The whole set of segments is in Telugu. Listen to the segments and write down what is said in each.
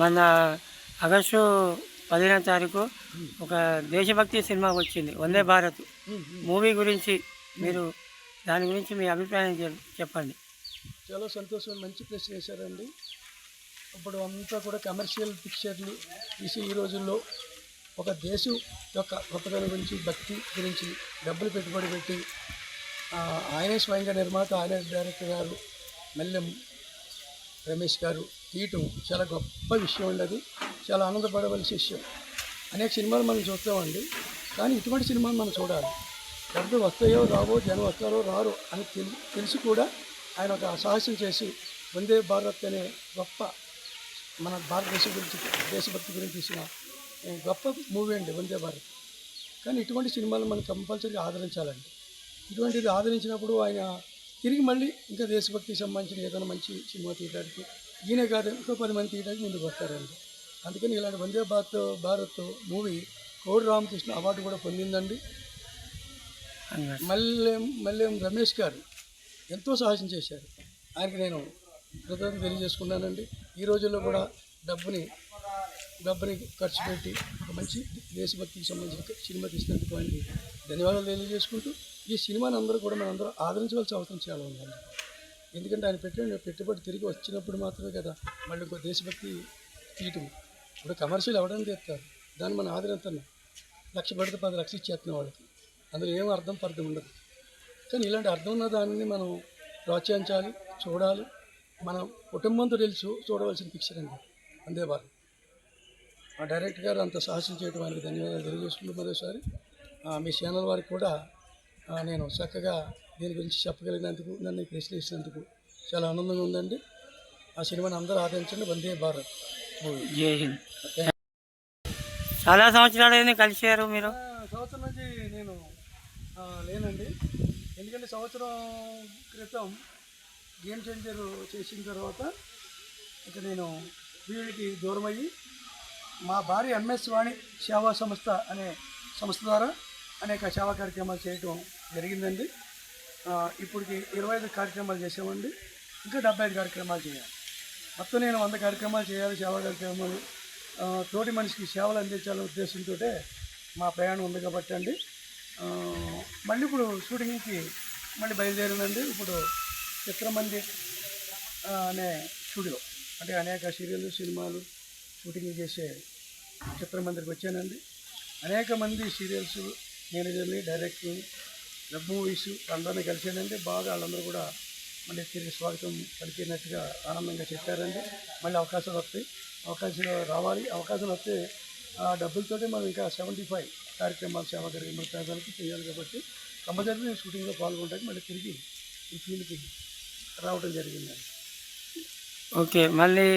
మన ఆగస్టు పదిహేనవ తారీఖు ఒక దేశభక్తి సినిమా వచ్చింది వందే భారత్. మూవీ గురించి మీరు దాని గురించి మీ అభిప్రాయం చెప్పండి. చాలా సంతోషం మంచి ప్రశ్న చేశారండి ఇప్పుడు అంతా కూడా కమర్షియల్ పిక్చర్లు తీసి ఈ రోజుల్లో ఒక దేశం యొక్క గొప్పతనం గురించి భక్తి గురించి డబ్బులు పెట్టుబడి పెట్టి ఆయనే స్వయంగా నిర్మాత ఆయనే డైరెక్టర్ గారు మెల్లెం రమేష్ గారు తీయటం చాలా గొప్ప విషయం అండి అది. చాలా ఆనందపడవలసిన విషయం. అనేక సినిమాలు మనం చూస్తామండి. కానీ ఇటువంటి సినిమాలు మనం చూడాలి. డబ్బులు వస్తాయో రావో జనం వస్తారో రారు అని తెలి తెలిసి కూడా ఆయన ఒక సాహసం చేసి వందే భారత్ అనే గొప్ప మన భారతదేశం గురించి దేశభక్తి గురించి తీసిన గొప్ప మూవీ అండి వందే భారత్. కానీ ఇటువంటి సినిమాలు మనం కంపల్సరీగా ఆదరించాలండి. ఇటువంటిది ఆదరించినప్పుడు ఆయన తిరిగి మళ్ళీ ఇంకా దేశభక్తికి సంబంధించిన ఏదైనా మంచి సినిమా తీయడానికి ఈయన కాదు ఇంకో పది మంది తీయడానికి ముందుకు వస్తారండి. అందుకని ఇలాంటి వందే భారత్ భారత్ మూవీ కోడి రామకృష్ణ అవార్డు కూడా పొందిందండి. మల్లెం మల్లెం రమేష్ గారు ఎంతో సాహసం చేశారు. ఆయనకి నేను కృతజ్ఞత తెలియజేసుకున్నానండి. ఈ రోజుల్లో కూడా డబ్బుని డబ్బుని ఖర్చు పెట్టి ఒక మంచి దేశభక్తికి సంబంధించిన సినిమా తీసినందుకు ఆయనకి ధన్యవాదాలు తెలియజేసుకుంటూ ఈ సినిమాని అందరూ కూడా మనం అందరూ ఆదరించవలసిన అవసరం చాలా ఉందండి. ఎందుకంటే ఆయన పెట్టిన పెట్టుబడి తిరిగి వచ్చినప్పుడు మాత్రమే కదా మళ్ళీ ఇంకో దేశభక్తి తీయటం. ఇప్పుడు కమర్షియల్ ఎవడని తెస్తారు. దాన్ని మనం ఆదరిస్తున్నాం లక్ష పడితే పది లక్షలు ఇచ్చేస్తున్నాం వాళ్ళకి. అందులో ఏం అర్థం పర్థం ఉండదు. కానీ ఇలాంటి అర్థం ఉన్న దానిని మనం ప్రోత్సహించాలి చూడాలి. మన కుటుంబంతో తెలుసు చూడవలసిన పిక్చర్ అండి. అందే వారు ఆ డైరెక్టర్ గారు అంత సాహసం చేయడం ఆయనకి ధన్యవాదాలు తెలియజేసుకుంటూ మరోసారి మీ ఛానల్ వారికి కూడా నేను చక్కగా దీని గురించి చెప్పగలిగినందుకు నన్ను ఈ ప్రశ్న ఇచ్చినందుకు చాలా ఆనందంగా ఉందండి. ఆ సినిమాని అందరూ ఆదరించండి. వందే భారత్. జై హింద్. చాలా సంవత్సరాలు కలిసారు మీరు. సంవత్సరం నుంచి నేను లేనండి. ఎందుకంటే సంవత్సరం క్రితం గేమ్ చేంజర్ చేసిన తర్వాత ఇక నేను వీడికి దూరం అయ్యి మా భార్య ఎంఎస్ వాణి సేవా సంస్థ అనే సంస్థ ద్వారా అనేక సేవా కార్యక్రమాలు చేయటం జరిగిందండి. ఇప్పటికి ఇరవై ఐదు కార్యక్రమాలు చేసామండి ఇంకా డెబ్బై ఐదు కార్యక్రమాలు చేయాలి. మొత్తం నేను వంద కార్యక్రమాలు చేయాలి సేవా కార్యక్రమాలు. తోటి మనిషికి సేవలు అందించాలనే ఉద్దేశంతో మా ప్రయాణం ఉంది కాబట్టి అండి. మళ్ళీ ఇప్పుడు షూటింగ్కి మళ్ళీ బయలుదేరిందండి ఇప్పుడు చిత్రమంది అనే స్టూడియో అంటే అనేక సీరియల్ సినిమాలు షూటింగ్ చేసే చిత్రమందిరికి వచ్చానండి. అనేక మంది సీరియల్స్ మేనేజర్ని డైరెక్టర్ని వెబ్ మూవీస్ అందరినీ కలిసానండి బాగా వాళ్ళందరూ కూడా మళ్ళీ తిరిగి స్వాగతం పలికినట్టుగా ఆనందంగా చెప్పారండి. మళ్ళీ అవకాశాలు వస్తాయి. అవకాశాలు రావాలి. అవకాశాలు వస్తే ఆ డబ్బులతోటే మనం ఇంకా సెవెంటీ ఫైవ్ కార్యక్రమాలు సేవ కార్యక్రమాలు పేదలకు చేయాలి కాబట్టి కంపల్సరీ నేను షూటింగ్లో పాల్గొంటాను మళ్ళీ తిరిగి ఈ ఫీల్డ్కి రావడం జరిగిందండి. ఓకే. మళ్ళీ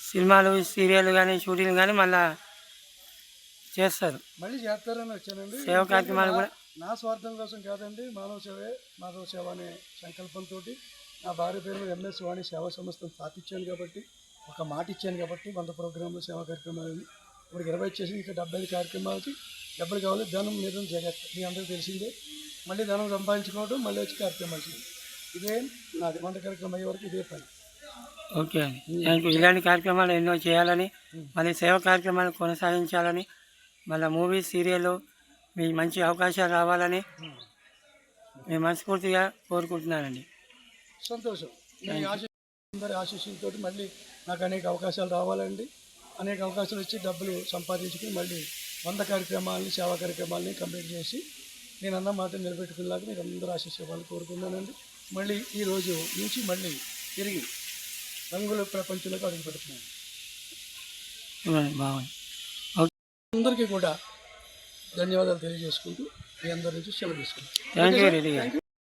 సినిమాలు సీరియల్ కానీ షూటింగ్ కానీ మళ్ళీ చేస్తారు. మళ్ళీ చేస్తారని వచ్చానండి. సేవ కార్యక్రమాలు కూడా నా స్వార్థం కోసం కాదండి మానవ సేవే మాధవ సేవ అనే సంకల్పంతో నా భార్య పేరు ఎంఎస్ వాణి సేవా సంస్థను స్థాపించాను కాబట్టి ఒక మాట ఇచ్చాను కాబట్టి వంద ప్రోగ్రాంలు సేవా కార్యక్రమాలు ఇప్పుడు ఇరవై చేసి ఇంకా డెబ్బై ఐదు కార్యక్రమాలకి డబ్బులు కావాలి ధనం మీద జగత్ మీ అందరికీ తెలిసిందే. మళ్ళీ ధనం సంపాదించుకోవడం మళ్ళీ వచ్చి కార్యక్రమాలు ఇదే నాది. వంద కార్యక్రమం అయ్యే వరకు ఇదే పని. ఓకే ఇలాంటి కార్యక్రమాలు ఎన్నో చేయాలని మళ్ళీ సేవ కార్యక్రమాలు కొనసాగించాలని మళ్ళీ మూవీ సీరియల్ మీ మంచి అవకాశాలు రావాలని మేము మనస్ఫూర్తిగా కోరుకుంటున్నానండి. సంతోషం. మీ అందరి ఆశీస్సులతో మళ్ళీ నాకు అనేక అవకాశాలు రావాలండి. అనేక అవకాశాలు వచ్చి డబ్బులు సంపాదించుకుని మళ్ళీ వంద కార్యక్రమాలని సేవా కార్యక్రమాలని కంప్లీట్ చేసి నేను అన్న మాట నిలబెట్టుకునేలాగా మీరు అందరూ ఆశీస్సుకోవాలని కోరుకున్నానండి మళ్ళీ ఈ రోజు నుంచి మళ్ళీ తిరిగి రంగుల ప్రపంచంలోకి అడుగు పెడుతున్నాను ఇవ్వండి, బాగుంది. అందరికీ కూడా ధన్యవాదాలు తెలియజేసుకుంటూ మీ అందరి నుంచి సెలవు తీసుకుంటాను